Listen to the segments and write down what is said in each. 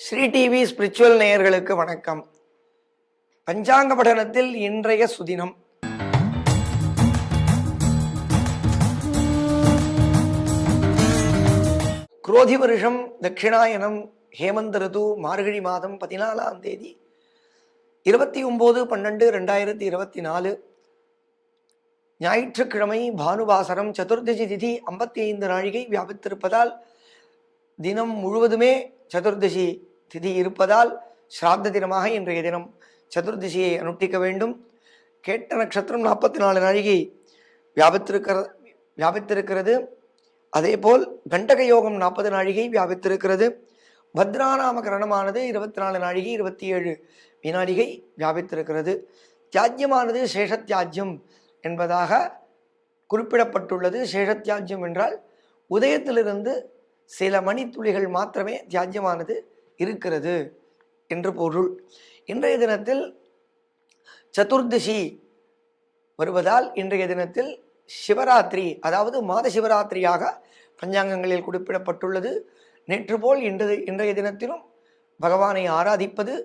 Sri TV spiritual நேயர்களுக்கு வணக்கம். பஞ்சாங்க படனத்தில் இன்றைய சுதினம். குரோதி வருஷம் தட்சிணாயனம் ஹேமந்த ரிது மார்கழி மாதம் பதினாலாம் தேதி இருபத்தி ஒம்பது பன்னெண்டு ரெண்டாயிரத்தி இருபத்தி நாலு ஞாயிற்றுக்கிழமை பானுவாசரம் சதுர்தசி திதி ஐம்பத்தி ஐந்து நாழிகை வியாபித்திருப்பதால் தினம் முழுவதுமே சதுர்தசி திதி இருப்பதால் ஸ்ராத்த தினமாக இன்றைய தினம் சதுர்தசியை அனுஷ்டிக்க வேண்டும். கேட்ட நட்சத்திரம் நாற்பத்தி நாலு நாழிகை வியாபித்திருக்கிற வியாபித்திருக்கிறது. அதேபோல் கண்டக யோகம் நாற்பது நாழிகை வியாபித்திருக்கிறது. பத்ராநாம கரணமானது இருபத்தி நாலு நாழிகை இருபத்தி ஏழு வினாடிகை வியாபித்திருக்கிறது. தியாஜ்யமானது சேஷத்தியாஜ்யம் என்பதாக குறிப்பிடப்பட்டுள்ளது. சேஷத்தியாஜ்யம் என்றால் உதயத்திலிருந்து சில மணித்துளிகள் மாத்திரமே தியாஜ்யமானது இருக்கிறது என்று பொருள். இன்றைய தினத்தில் சதுர்தசி வருவதால் இன்றைய தினத்தில் சிவராத்திரி அதாவது மாத சிவராத்திரியாக பஞ்சாங்கங்களில் குறிப்பிடப்பட்டுள்ளது. நேற்று போல் இன்று இன்றைய தினத்திலும் பகவானை ஆராதிப்பது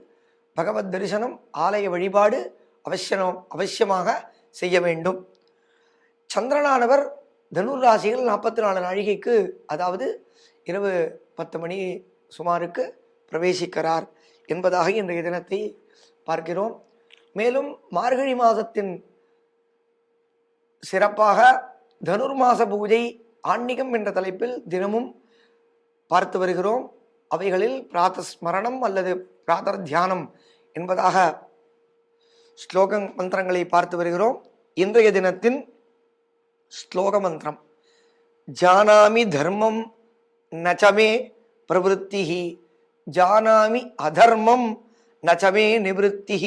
பகவத் தரிசனம் ஆலய வழிபாடு அவசியம் அவசியமாக செய்ய வேண்டும். சந்திரனானவர் தனுர் ராசிகள் நாற்பத்தி நாலு நாழிகைக்கு அதாவது இரவு பத்து மணி சுமாருக்கு பிரவேசிக்கிறார் என்பதாக இன்றைய தினத்தை பார்க்கிறோம். மேலும் மார்கழி மாதத்தின் சிறப்பாக தனுர் மாச பூஜை ஆன்மீகம் என்ற தலைப்பில் தினமும் பார்த்து வருகிறோம். அவைகளில் பிராத்த ஸ்மரணம் அல்லது பிராதர் தியானம் என்பதாக ஸ்லோகம் மந்திரங்களை பார்த்து வருகிறோம். இன்றைய தினத்தின் ஸ்லோக மந்திரம் ஜானாமி தர்மம் நச்சமே பிரவருத்தி ஜானாமி அதர்மம் நச்சமே நிவத்தி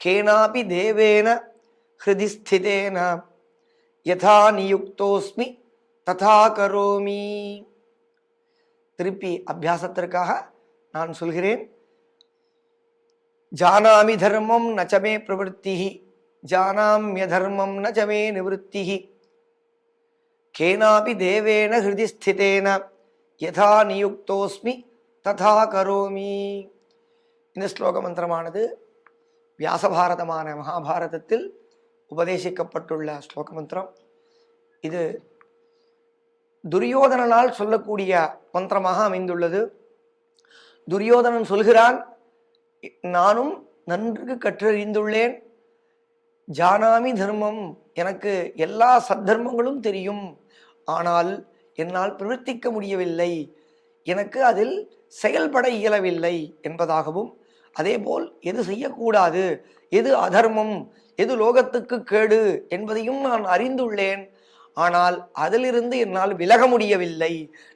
கேனாபி தேவேன ஹிருதி ஸ்திதேன யதா நியுக்தோஸ்மி ததா கரோமி திருப்பி அபியாசத்திற்காக நான் சொல்கிறேன் ஜானாமி தர்மம் நச்சமே பிரவருத்தி ஜானாமிய தர்மம் நச்சமே நிவத்தி கேனாபி தேவேன ஹிருதி ஸ்திதேன யதா நியுக்தோஸ்மி ததா கரோமி இந்த ஸ்லோக மந்திரமானது வியாசபாரதமான மகாபாரதத்தில் உபதேசிக்கப்பட்டுள்ள ஸ்லோக மந்திரம் இது துரியோதனனால் சொல்லக்கூடிய மந்திரமாக அமைந்துள்ளது. துரியோதனன் சொல்கிறான் நானும் நன்கு கற்றறிந்துள்ளேன். ஜானாமி தர்மம் எனக்கு எல்லா சத்தர்மங்களும் தெரியும். ஆனால் என்னால் பிரவர்த்திக்க முடியவில்லை. எனக்கு அதில் செயல்பட இயலவில்லை என்பதாகவும் அதேபோல் எது செய்யக்கூடாது எது அதர்மம் எது லோகத்துக்கு கேடு என்பதையும் நான் அறிந்துள்ளேன். ஆனால் அதிலிருந்து என்னால் விலக முடியவில்லை.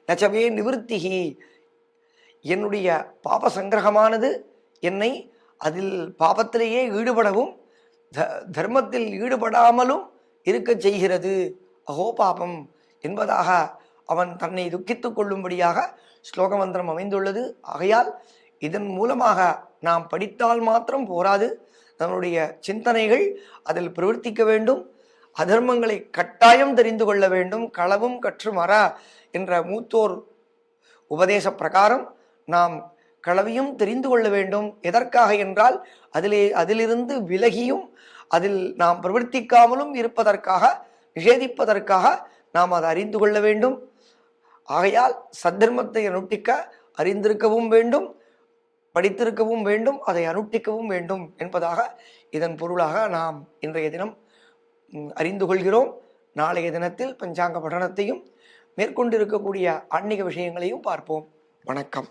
நச்சமே நிவர்த்திகி. என்னுடைய பாப சங்கிரகமானது என்னை அதில் பாபத்திலேயே ஈடுபடவும் த தர்மத்தில் ஈடுபடாமலும் இருக்கச் செய்கிறது. அஹோ பாபம். என்பதாக அவன் தன்னை துக்கித்துக் கொள்ளும்படியாக ஸ்லோக மந்திரம் அமைந்துள்ளது. ஆகையால் இதன் மூலமாக நாம் படித்தால் மாத்திரம் போராது. நம்முடைய சிந்தனைகள் அதில் பிரவர்த்திக்க வேண்டும். அதர்மங்களை கட்டாயம் தெரிந்து கொள்ள வேண்டும். களவும் கற்று மர என்ற மூத்தோர் உபதேச பிரகாரம் நாம் களவியும் தெரிந்து கொள்ள வேண்டும். எதற்காக என்றால் அதிலே அதிலிருந்து விலகியும் அதில் நாம் பிரவர்த்திக்காமலும் இருப்பதற்காக நிஷேதிப்பதற்காக நாம் அதை அறிந்து கொள்ள வேண்டும். ஆகையால் சத்தர்மத்தை அனுட்டிக்க அறிந்திருக்கவும் வேண்டும். படித்திருக்கவும் வேண்டும். அதை அனுட்டிக்கவும் வேண்டும் என்பதாக இதன் பொருளாக நாம் இன்றைய தினம் அறிந்து கொள்கிறோம். நாளைய தினத்தில் பஞ்சாங்க படனத்தையும் மேற்கொண்டிருக்கக்கூடிய ஆன்மீக விஷயங்களையும் பார்ப்போம். வணக்கம்.